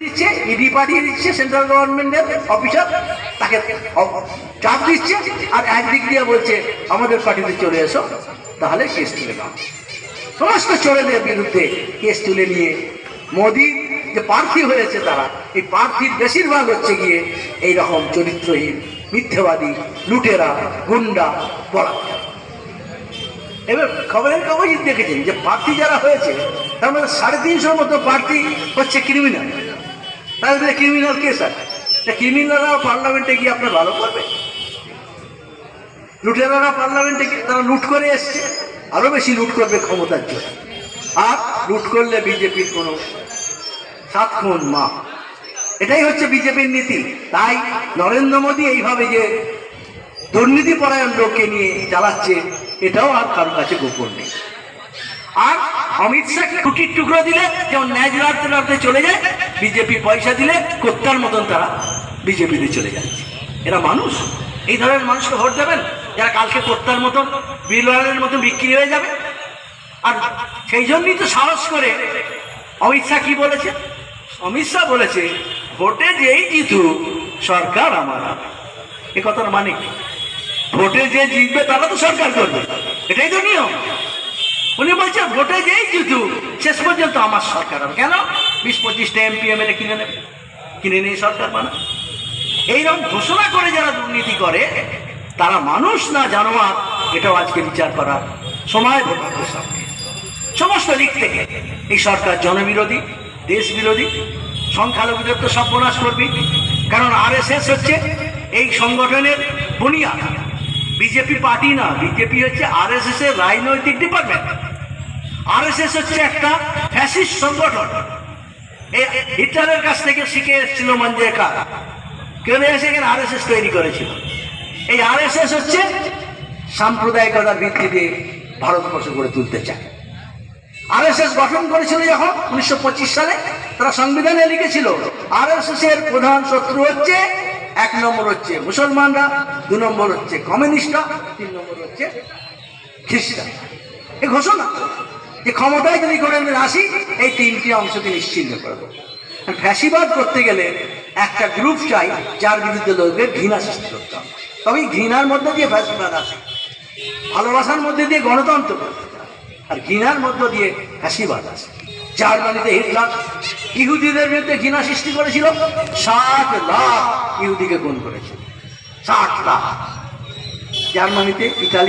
দিচ্ছে ইডি পাঠিয়ে দিচ্ছে সেন্ট্রাল গভর্নমেন্টের অফিসার তাকে চাপ দিচ্ছে, আর একদিক দিয়ে বলছে, আমাদের পার্টিতে চলে এসো, তাহলে কেস তুলে নাও। সমস্ত চোরেদের বিরুদ্ধে কেস তুলে নিয়ে মোদি যে প্রার্থী হয়েছে তারা, এই প্রার্থীর বেশিরভাগ হচ্ছে গিয়ে এই রকম চরিত্রহীন, মিথ্যেবাদী, লুটেরা, গুন্ডা বলা এবার খবরের কাগজ দেখেছেন যে প্রার্থী যারা হয়েছে, তার মধ্যে সাড়ে তিনশোর মতো প্রার্থী হচ্ছে ক্রিমিনাল তাদের ক্রিমিনাল কেস আছে তা ক্রিমিনালরা পার্লামেন্টে গিয়ে আপনার ভালো করবে। লুটেরারা পার্লামেন্টে গিয়ে তারা লুট করে এসছে, আরও বেশি লুট করবে ক্ষমতার জন্য। আর লুট করলে বিজেপির কোনো সাত খুন মা। এটাই হচ্ছে বিজেপির নীতি। তাই নরেন্দ্র মোদী এইভাবে যে দুর্নীতি পরায়ণ লোককে নিয়ে চালাচ্ছে এটাও আর কারোর কাছে গোপন নেই। আর অমিত শাহকে কুটির টুকরো দিলে, যেমন ন্যাজ লড়তে লড়তে চলে যায় বিজেপি পয়সা দিলে কোত্তার মতন তারা বিজেপিতে চলে যাচ্ছে এরা মানুষ। এই ধরনের মানুষকে ভোট দেবেন, যারা কালকে কোত্তার মতন বিলওয়ারের মতন বিক্রি হয়ে যাবে। আর সেই জন্যই তো সাহস করে অমিত শাহ কি বলেছে? অমিত শাহ বলেছে, ভোটে যেই জিতু সরকার আমার এ কথার মানে কি? ভোটে যে জিতবে, তারা তো সরকার করবে। এটাই তো নিয়ম। উনি বলছে ভোটে যেই জিতু শেষ পর্যন্ত আমার সরকার হবে। কেন? বিশ পঁচিশটা এমপি এমএলএ কিনে নেবে। কিনে নিয়ে সরকার বানা এইরকম ঘোষণা করে যারা দুর্নীতি করে, তারা মানুষ না জানোয়ার, এটাও আজকে বিচার করার সময় ভোটারদের সামনে। সমস্ত দিক থেকে এই সরকার জনবিরোধী দেশ বিরোধী সংখ্যালঘুদের তো সর্বনাশ করবি। কারণ আর হচ্ছে এই সংগঠনের বুনিয়াদ। বিজেপি পার্টি না, বিজেপি হচ্ছে আর এস এস এর রাজনৈতিক ডিপার্টমেন্ট আর হচ্ছে একটা ফ্যাসিস্ট সংগঠন। হিটলারের কাছ থেকে শিখে এসেছিল মঞ্জেকা। কেন এসে এখানে আর তৈরি করেছিল? এই আর হচ্ছে সাম্প্রদায়িকতার ভিত্তিতে ভারতবর্ষ গড়ে তুলতে চায়। আরএসএস গঠন করেছিল যখন উনিশশো পঁচিশ সালে, তারা সংবিধানে লিখেছিল আরএসএস এর প্রধান শত্রু হচ্ছে এক নম্বর হচ্ছে মুসলমানরা, দু নম্বর হচ্ছে কমিউনিস্টরা, তিন নম্বর হচ্ছে খ্রিস্টান এ ঘোষণা। যে ক্ষমতায় যদি করে আসি এই তিনটি অংশকে নিশ্চিন্ন করে দেবো। আর ফ্যাসিবাদ করতে গেলে একটা গ্রুপ চাই, যার বিরুদ্ধে লোকের ঘৃণা সৃষ্টি করতে হবে। তবেই ঘৃণার মধ্যে দিয়ে ফ্যাসিবাদ আসে ভালোবাসার মধ্যে দিয়ে গণতন্ত্র করতে। আর ঘৃণার মধ্য দিয়ে ফ্যাসিবাদ আছে। জার্মানিতে হিটলার ইহুদিদের বিরুদ্ধে ঘৃণা সৃষ্টি করেছিল। ষাট লাখ ইহুদিকে খুন করেছিল। ষাট লাখ। জার্মানিতে ইটালি